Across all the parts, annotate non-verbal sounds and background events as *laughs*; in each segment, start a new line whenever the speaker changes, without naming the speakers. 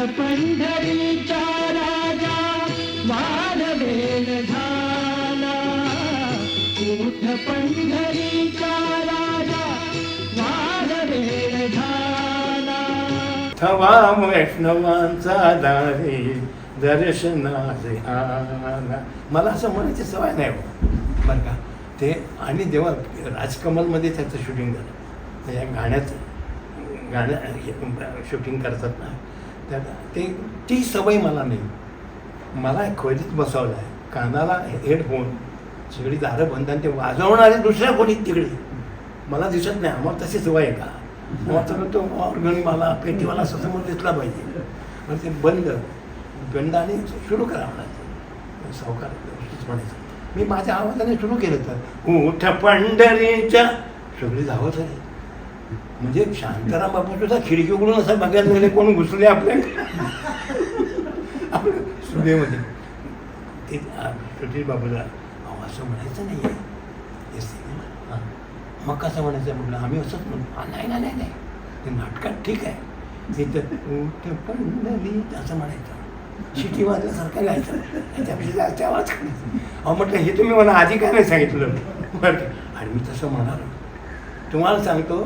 पंढरीचा राजा वाढवेल झाला. उठ पंढरीचा राजा वाढवेल झाला.
थवा वैष्णवांचा दारे दर्शनाचे आला. मला असं म्हणायची सवय नाही हो. बरं का? ते आणि जेव्हा राजकमलमध्ये त्याचं शूटिंग झालं. त्या गाण्याचं गाणं शूटिंग करतात ना. त्या ते ती सवय मला नाही. मला खोलीत बसवलं आहे कानाला हेडफोन सगळी दारं बंद आणि ते वाजवणारे दुसऱ्या कोणी तिकडे. मला दिसत नाही. आम्हाला तशी सवय आहे का? मग तर तो ऑर्गन मला पेटीवाला असं समोर दिसला पाहिजे. मग ते बंद. बंद आणि सुरू करा म्हणायचं सावकार म्हणायचं. मी माझ्या आवाजाने सुरू केलं तर उठ पंढरीच्या सगळी धावत आहे म्हणजे शांताराम बापू सुद्धा खिडकी उघडून असं बघायला गेले कोण घुसले आपल्या सुदेमध्ये ते सुधीर बाबूला अहो असं म्हणायचं नाही आहे हे सिनेमा? हां. मग कसं म्हणायचं? म्हटलं आम्ही असंच म्हणतो "हा, नाही नाही नाही नाही. ते नाटकात ठीक आहे. तिथं उठ पंढरी. असं म्हणायचं. शिटी वाजल्यासारखं गायचं त्याच्यापेक्षा जास्त आवाज अहो म्हटलं हे तुम्ही मला आधी काय नाही सांगितलं? बरं? आणि मी तसं म्हणालो. तुम्हाला सांगतो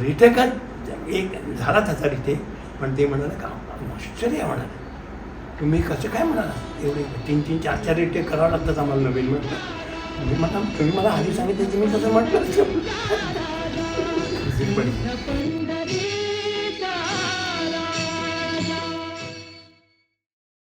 रिटेकात एक झाला त्याचा रिटेक पण ते म्हणाले का आश्चर्य म्हणाले. तुम्ही कसं काय म्हणाला? एवढे तीन तीन चार चार रिटेक करावं लागतात आम्हाला नवीन म्हटलं. मी म्हणा तुम्ही मला आधी सांगितलं मी तसं म्हटलं. *laughs*